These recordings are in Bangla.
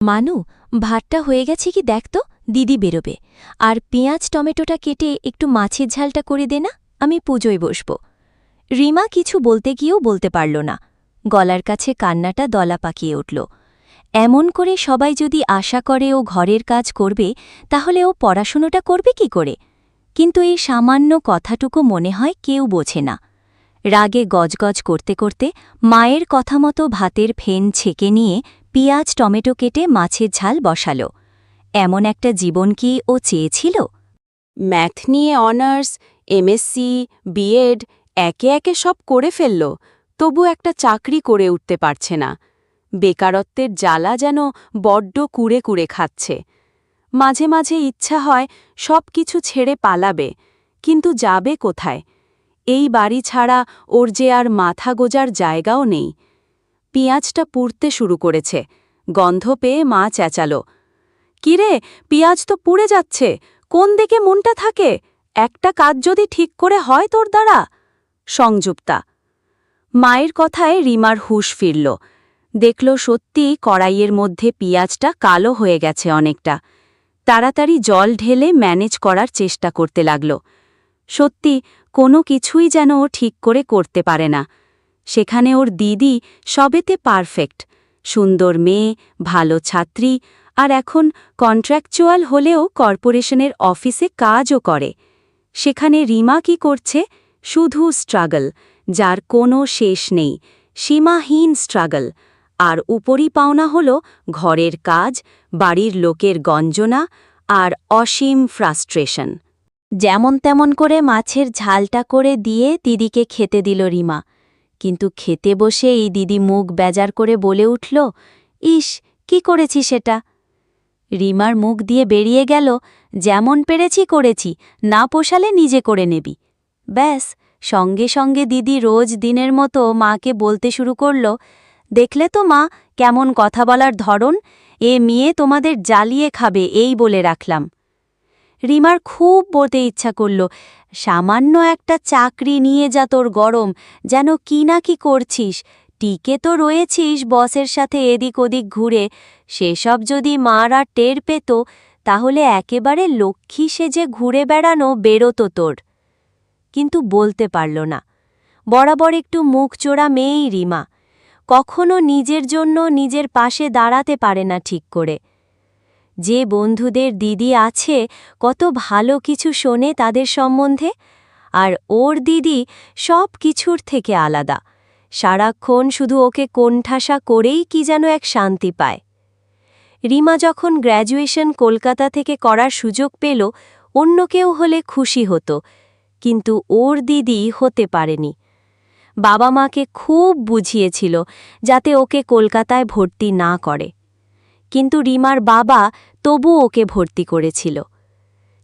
মানু, ভাতটা হয়ে গেছে কি দেখ তো, দিদি বেরোবে। আর পেঁয়াজ, টমেটোটা কেটে একটু মাছের ঝালটা করে দে না, আমি পুজোয় বসব। রিমা কিছু বলতে গিয়েও বলতে পারল না। গলার কাছে কান্নাটা দলা পাকিয়ে উঠল। এমন করে সবাই যদি আশা করে ও ঘরের কাজ করবে, তাহলে ও পড়াশুনোটা করবে কি করে? কিন্তু এই সামান্য কথাটুকু মনে হয় কেউ বোঝে না। রাগে গজগজ করতে করতে মায়ের কথা মতো ভাতের ফেন ছেঁকে নিয়ে পিঁয়াজ টমেটো কেটে মাছের ঝাল বসালো। এমন একটা জীবন কি ও চেয়েছিল? ম্যাথ নিয়ে অনার্স, এমএসসি, বিএড একে একে সব করে ফেলল, তবু একটা চাকরি করে উঠতে পারছে না। বেকারত্বের জ্বালা যেন বড্ড কুড়ে কুড়ে খাচ্ছে। মাঝে মাঝে ইচ্ছা হয় সব কিছু ছেড়ে পালাবে, কিন্তু যাবে কোথায়? এই বাড়ি ছাড়া ওর যে আর মাথা গোজার জায়গাও নেই। পিঁয়াজটা পুড়তে শুরু করেছে। গন্ধ পেয়ে মা চেঁচালো। কিরে, পিঁয়াজ তো পুড়ে যাচ্ছে। কোন দিকে মনটা থাকে? একটা কাজ যদি ঠিক করে হয় তোর দ্বারা? সংযুক্তা। মায়ের কথায় রিমার হুশ ফিরল। দেখল সত্যি কড়াইয়ের মধ্যে পিঁয়াজটা কালো হয়ে গেছে অনেকটা। তাড়াতাড়ি জল ঢেলে ম্যানেজ করার চেষ্টা করতে লাগল। সত্যি কোনো কিছুই যেন ও ঠিক করে করতে পারে না। সেখানে ওর দিদি সবেতে পারফেক্ট, সুন্দর মেয়ে, ভালো ছাত্রী আর এখন কন্ট্রাকচুয়াল হলেও কর্পোরেশনের অফিসে কাজও করে। সেখানে রিমা কি করছে? শুধু স্ট্রাগল, যার কোনো শেষ নেই, সীমাহীন স্ট্রাগল। আর উপরি পাওনা হল ঘরের কাজ, বাড়ির লোকের গঞ্জনা আর অসীম ফ্রাস্ট্রেশন। যেমন তেমন করে মাছের ঝালটা করে দিয়ে দিদিকে খেতে দিল রিমা। কিন্তু খেতে বসে এই দিদি মুখ বেজার করে বলে উঠল, ইস, কি করেছি সেটা? রিমার মুখ দিয়ে বেরিয়ে গেল, যেমন পেরেছি করেছি, না পোষালে নিজে করে নেবি। ব্যাস, সঙ্গে সঙ্গে দিদি রোজ দিনের মতো মাকে বলতে শুরু করল, দেখলে তো মা, কেমন কথা বলার ধরন, এ মেয়ে তোমাদের জ্বালিয়ে খাবে, এই বলে রাখলাম। রিমার খুব বলতে ইচ্ছা করল, সামান্য একটা চাকরি নিয়ে যা তোর গরম, যেন কি না কি করছিস, টিকে তো রয়েছিস বসের সাথে এদিক ওদিক ঘুরে, সেসব যদি মারা টের পেত, তাহলে একেবারে লক্ষ্মী সেজে ঘুরে বেড়ানো বেরোতো তোর। কিন্তু বলতে পারল না। বরাবর একটু মুখ চোরা মেয়েই রিমা, কখনো নিজের জন্য নিজের পাশে দাঁড়াতে পারে না ঠিক করে। যে বন্ধুদের দিদি আছে, কত ভালো কিছু শোনে তাদের সম্বন্ধে। আর ওর দিদি সব কিছুর থেকে আলাদা। সারাক্ষণ শুধু ওকে কোণঠাসা করেই কি যেন এক শান্তি পায়। রিমা যখন গ্র্যাজুয়েশন কলকাতা থেকে করার সুযোগ পেল, অন্য কেউ হলে খুশি হতো, কিন্তু ওর দিদি হতে পারেনি। বাবা মাকে খুব বুঝিয়েছিল, যাতে ওকে কলকাতায় ভর্তি না করে। কিন্তু রিমার বাবা তবু ওকে ভর্তি করেছিল।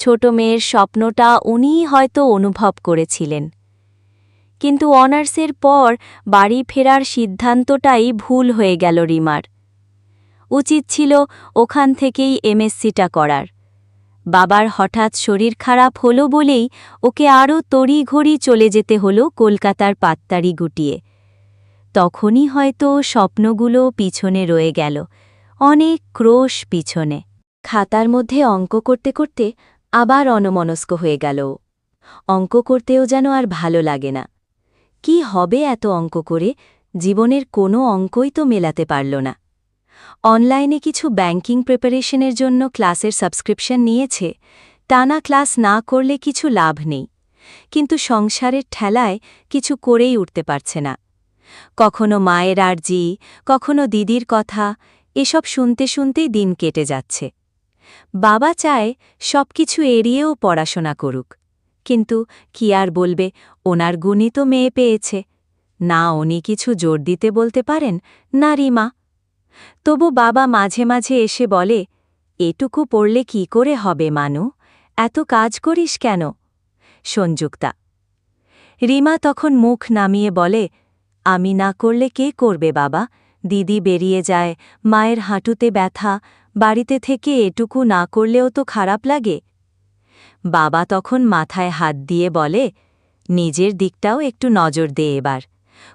ছোট মেয়ের স্বপ্নটা উনিই হয়তো অনুভব করেছিলেন। কিন্তু অনার্সের পর বাড়ি ফেরার সিদ্ধান্তটাই ভুল হয়ে গেল রিমার। উচিত ছিল ওখান থেকেই এমএসসিটা করার। বাবার হঠাৎ শরীর খারাপ হলো বলেই ওকে আরও তড়িঘড়ি চলে যেতে হলো কলকাতার পাত্তারি গুটিয়ে তখনই হয়তো স্বপ্নগুলো পিছনে রয়ে গেল। অনেক ক্রোশ পিছনে। খাতার মধ্যে অঙ্ক করতে করতে আবার অনমনস্ক হয়ে গেল। অঙ্ক করতেও যেন আর ভালো লাগে না। কি হবে এত অঙ্ক করে? জীবনের কোনো অঙ্কই তো মেলাতে পারল না। অনলাইনে কিছু ব্যাংকিং প্রিপারেশনের জন্য ক্লাসের সাবস্ক্রিপশন নিয়েছে, টানা ক্লাস না করলে কিছু লাভ নেই। কিন্তু সংসারের ঠেলায় কিছু করেই উঠতে পারছে না। কখনো মায়ের আর্জি, কখনো দিদির কথা এসব শুনতে শুনতেই দিন কেটে যাচ্ছে। বাবা চায় সব কিছু এড়িয়েও পড়াশোনা করুক। কিন্তু কি আর বলবে, ওনার গুণই তো মেয়ে পেয়েছে। না উনি কিছু জোর দিতে বলতে পারেন, না রিমা। তবু বাবা মাঝে মাঝে এসে বলে, এটুকু পড়লে কি করে হবে মানু? এত কাজ করিস কেন? সংযুক্তা। রিমা তখন মুখ নামিয়ে বলে, আমি না করলে কে করবে বাবা? দিদি বেরিয়ে যায়। মায়ের হাঁটুতে ব্যথা, বাড়িতে থেকে এটুকু না করলেও তো খারাপ লাগে। বাবা তখন মাথায় হাত দিয়ে বলে, নিজের দিকটাও একটু নজর দে এবার।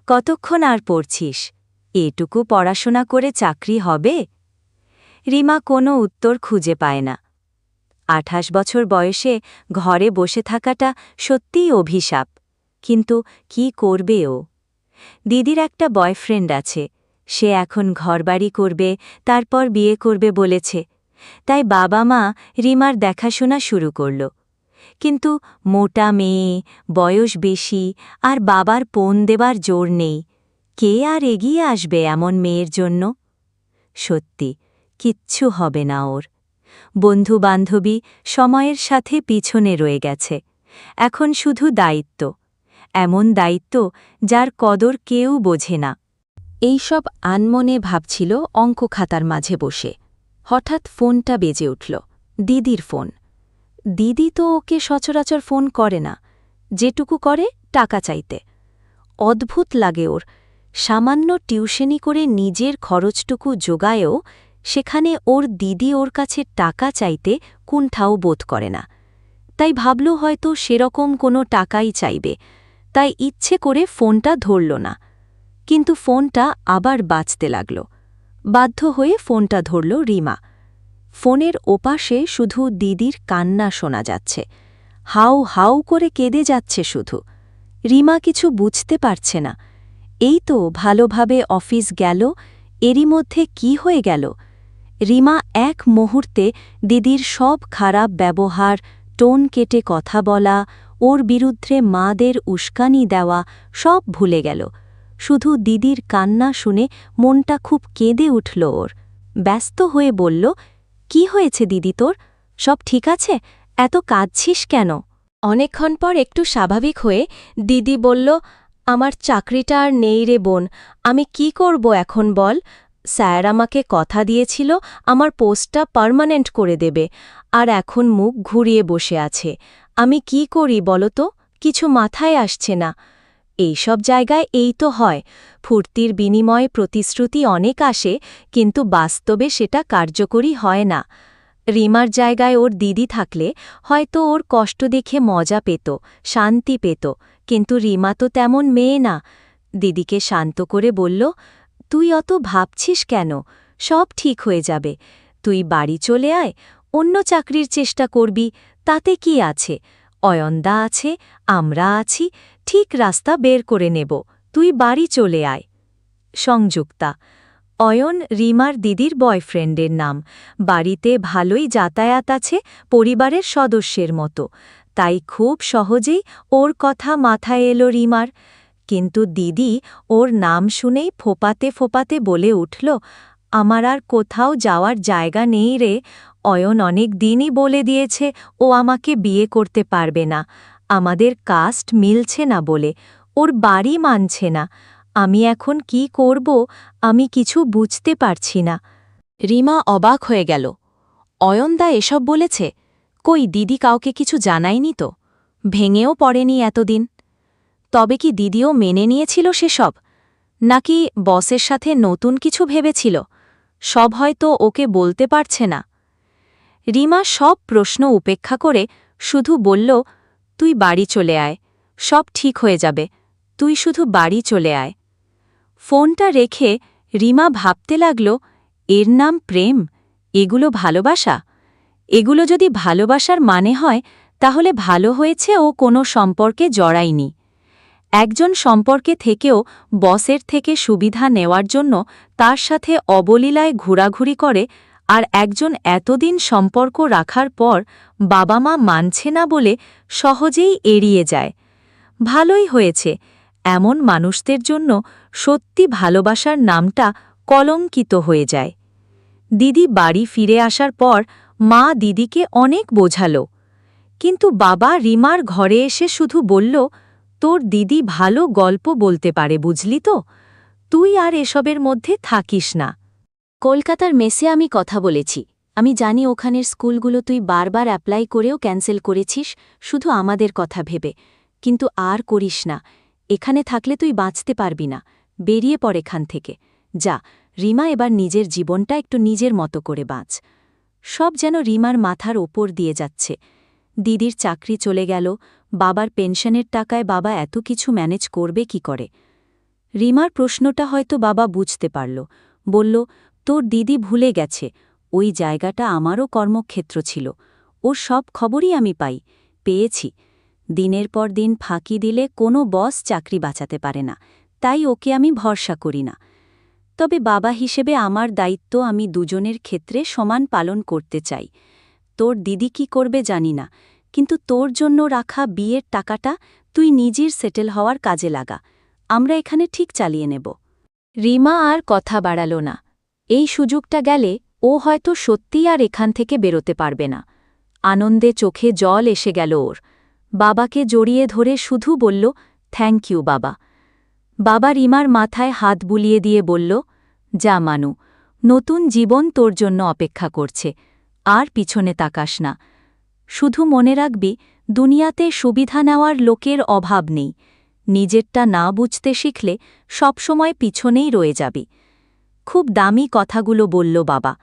কতক্ষণ আর পড়ছিস? এটুকু পড়াশোনা করে চাকরি হবে? রিমা কোনো উত্তর খুঁজে পায় না। আঠাশ বছর বয়সে ঘরে বসে থাকাটা সত্যিই অভিশাপ। কিন্তু কি করবে ও? দিদির একটা বয়ফ্রেন্ড আছে। সে এখন ঘরবাড়ি করবে, তারপর বিয়ে করবে বলেছে। তাই বাবা মা রিমার দেখাশোনা শুরু করল। কিন্তু মোটা মেয়ে, বয়স বেশি, আর বাবার পণ দেবার জোর নেই। কে আর এগিয়ে আসবে এমন মেয়ের জন্য? সত্যি, কিচ্ছু হবে না ওর। বন্ধু বান্ধবী সময়ের সাথে পিছনে রয়ে গেছে। এখন শুধু দায়িত্ব। এমন দায়িত্ব যার কদর কেউ বোঝে না। এইসব আনমনে ভাবছিল অঙ্ক খাতার মাঝে বসে। হঠাৎ ফোনটা বেজে উঠল। দিদির ফোন। দিদি তো ওকে সচরাচর ফোন করে না। যেটুকু করে টাকা চাইতে। অদ্ভুত লাগে ওর। সামান্য টিউশনি করে নিজের খরচটুকু যোগায়ও সেখানে ওর দিদি ওর কাছে টাকা চাইতে কুণ্ঠাও বোধ করে না। তাই ভাবল হয়তো সেরকম কোনো টাকাই চাইবে। তাই ইচ্ছে করে ফোনটা ধরল না। কিন্তু ফোনটা আবার বাঁচতে লাগল। বাধ্য হয়ে ফোনটা ধরল রিমা। ফোনের ওপাশে শুধু দিদির কান্না শোনা যাচ্ছে। হাউ হাউ করে কেঁদে যাচ্ছে শুধু। রিমা কিছু বুঝতে পারছে না। এই তো ভালোভাবে অফিস গেল, এরই মধ্যে কি হয়ে গেল? রিমা এক মুহূর্তে দিদির সব খারাপ ব্যবহার, টোন কেটে কথা বলা, ওর বিরুদ্ধে মাদের উস্কানি দেওয়া সব ভুলে গেল। শুধু দিদির কান্না শুনে মনটা খুব কেঁদে উঠল ওর। ব্যস্ত হয়ে বলল, কি হয়েছে দিদি তোর? সব ঠিক আছে? এত কাঁদছিস কেন? অনেকক্ষণ পর একটু স্বাভাবিক হয়ে দিদি বলল, আমার চাকরিটা আর নেই রে বোন, আমি কি করব এখন বল? স্যার আমাকে কথা দিয়েছিল, আমার পোস্টটা পার্মানেন্ট করে দেবে, আর এখন মুখ ঘুরিয়ে বসে আছে। আমি কি করি বলো তো? কিছু মাথায় আসছে না। এইসব জায়গায় এই তো হয়, ফুর্তির বিনিময়ে প্রতিশ্রুতি অনেক আসে, কিন্তু বাস্তবে সেটা কার্যকরী হয় না। রিমার জায়গায় ওর দিদি থাকলে হয়তো ওর কষ্ট দেখে মজা পেত, শান্তি পেত, কিন্তু রিমা তো তেমন মেয়ে না। দিদিকে শান্ত করে বলল, তুই অত ভাবছিস কেন? সব ঠিক হয়ে যাবে। তুই বাড়ি চলে আয়, অন্য চাকরির চেষ্টা করবি, তাতে কি আছে? অয়ন্দা আছে, আমরা আছি ঠিক রাস্তা বের করে নেব, তুই বাড়ি চলে আয়। সংযুক্তা, অয়ন রিমার দিদির বয়ফ্রেন্ডের নাম। বাড়িতে ভালোই যাতায়াত আছে পরিবারের সদস্যের মতো। তাই খুব সহজেই ওর কথা মাথায় এলো রিমার। কিন্তু দিদি ওর নাম শুনেই ফোপাতে ফোপাতে বলে উঠল, আমার আর কোথাও যাওয়ার জায়গা নেই রে। অয়ন অনেক দিনই বলে দিয়েছে, ও আমাকে বিয়ে করতে পারবে না। আমাদের কাস্ট মিলছে না বলে, ওর বাড়ি মানছে না। আমি এখন কি করব, আমি কিছু বুঝতে পারছি না। রিমা অবাক হয়ে গেল। অয়নদা এসব বলেছে? কই, দিদি কাউকে কিছু জানায়নি তো? ভেঙেও পড়েনি এতদিন। তবে কি দিদিও মেনে নিয়েছিল সেসব? নাকি বসের সাথে নতুন কিছু ভেবেছিল? সব হয়তো ওকে বলতে পারছে না। রিমা সব প্রশ্ন উপেক্ষা করে শুধু বলল তুই বাড়ি চলে আয়, সব ঠিক হয়ে যাবে, তুই শুধু বাড়ি চলে আয়। ফোনটা রেখে রিমা ভাবতে লাগল, এর নাম প্রেম, এগুলো ভালোবাসা? এগুলো যদি ভালোবাসার মানে হয়, তাহলে ভালো হয়েছে ও কোনো সম্পর্কে জড়ায়নি। একজন সম্পর্কে থেকেও বসের থেকে সুবিধা নেওয়ার জন্য তার সাথে অবলীলায় ঘোরাঘুরি করে আর একজন এতদিন সম্পর্ক রাখার পর বাবা মা মানছে না বলে সহজেই এড়িয়ে যায়। ভালোই হয়েছে, এমন মানুষদের জন্য সত্যি ভালোবাসার নামটা কলঙ্কিত হয়ে যায়। দিদি বাড়ি ফিরে আসার পর মা দিদিকে অনেক বোঝালো। কিন্তু বাবা রিমার ঘরে এসে শুধু বলল, তোর দিদি ভালো গল্প বলতে পারে, বুঝলি তো? তুই আর এসবের মধ্যে থাকিস না। কলকাতার মেসে আমি কথা বলেছি। আমি জানি ওখানের স্কুলগুলো তুই বারবার অ্যাপ্লাই করেও ক্যান্সেল করেছিস, শুধু আমাদের কথা ভেবে। কিন্তু আর করিস না। এখানে থাকলে তুই বাঁচতে পারবি না। বেরিয়ে পড় এখান থেকে। যা, রিমা এবার নিজের জীবনটা একটু নিজের মতো করে বাঁচ। সব যেন রিমার মাথার ওপর দিয়ে যাচ্ছে। দিদির চাকরি চলে গেল, বাবার পেনশনের টাকায় বাবা এত কিছু ম্যানেজ করবে কি করে? রিমার প্রশ্নটা হয়তো বাবা বুঝতে পারল। বলল তোর দিদি ভুলে গেছে, ওই জায়গাটা আমারও কর্মক্ষেত্র ছিল, ওর সব খবরই আমি পাই, পেয়েছি। দিনের পর দিন ফাঁকি দিলে কোনো বস চাকরি বাঁচাতে পারে না, তাই ওকে আমি ভরসা করি না। তবে বাবা হিসেবে আমার দায়িত্ব আমি দুজনের ক্ষেত্রে সমান পালন করতে চাই। তোর দিদি কি করবে জানি না, কিন্তু তোর জন্য রাখা বিয়ের টাকাটা তুই নিজের সেটেল হওয়ার কাজে লাগা, আমরা এখানে ঠিক চালিয়ে নেব। রিমা আর কথা বাড়াল না। এই সুযোগটা গেলে ও হয়তো সত্যিই আর এখান থেকে বেরোতে পারবে না। আনন্দে চোখে জল এসে গেল ওর। বাবাকে জড়িয়ে ধরে শুধু বলল থ্যাংক ইউ বাবা। বাবা রিমার মাথায় হাত বুলিয়ে দিয়ে বলল, যা, মানু, নতুন জীবন তোর জন্য অপেক্ষা করছে। আর পিছনে তাকাস না। শুধু মনে রাখবি, দুনিয়াতে সুবিধা নেওয়ার লোকের অভাব নেই। নিজেরটা না বুঝতে শিখলে সবসময় পিছনেই রয়ে যাবি। খুব দামি কথাগুলো বলল বাবা।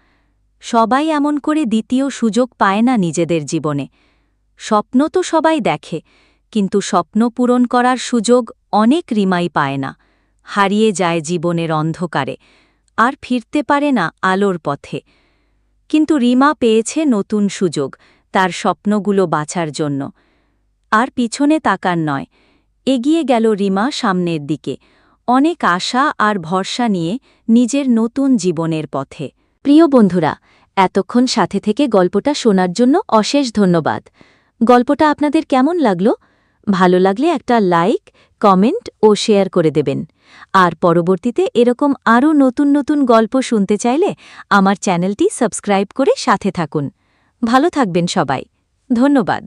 সবাই এমন করে দ্বিতীয় সুযোগ পায় না নিজেদের জীবনে। স্বপ্ন তো সবাই দেখে, কিন্তু স্বপ্ন পূরণ করার সুযোগ অনেক রিমাই পায় না। হারিয়ে যায় জীবনের অন্ধকারে, আর ফিরতে পারে না আলোর পথে। কিন্তু রিমা পেয়েছে নতুন সুযোগ, তার স্বপ্নগুলো বাঁচার জন্য। আর পিছনে তাকার নয়, এগিয়ে গেল রিমা সামনের দিকে। অনেক আশা আর ভরসা নিয়ে নিজের নতুন জীবনের পথে। প্রিয় বন্ধুরা, এতক্ষণ সাথে থেকে গল্পটা শোনার জন্য অশেষ ধন্যবাদ। গল্পটা আপনাদের কেমন লাগল? ভালো লাগলে একটা লাইক, কমেন্ট ও শেয়ার করে দেবেন। আর পরবর্তীতে এরকম আরও নতুন নতুন গল্প শুনতে চাইলে আমার চ্যানেলটি সাবস্ক্রাইব করে সাথে থাকুন। ভালো থাকবেন সবাই। ধন্যবাদ।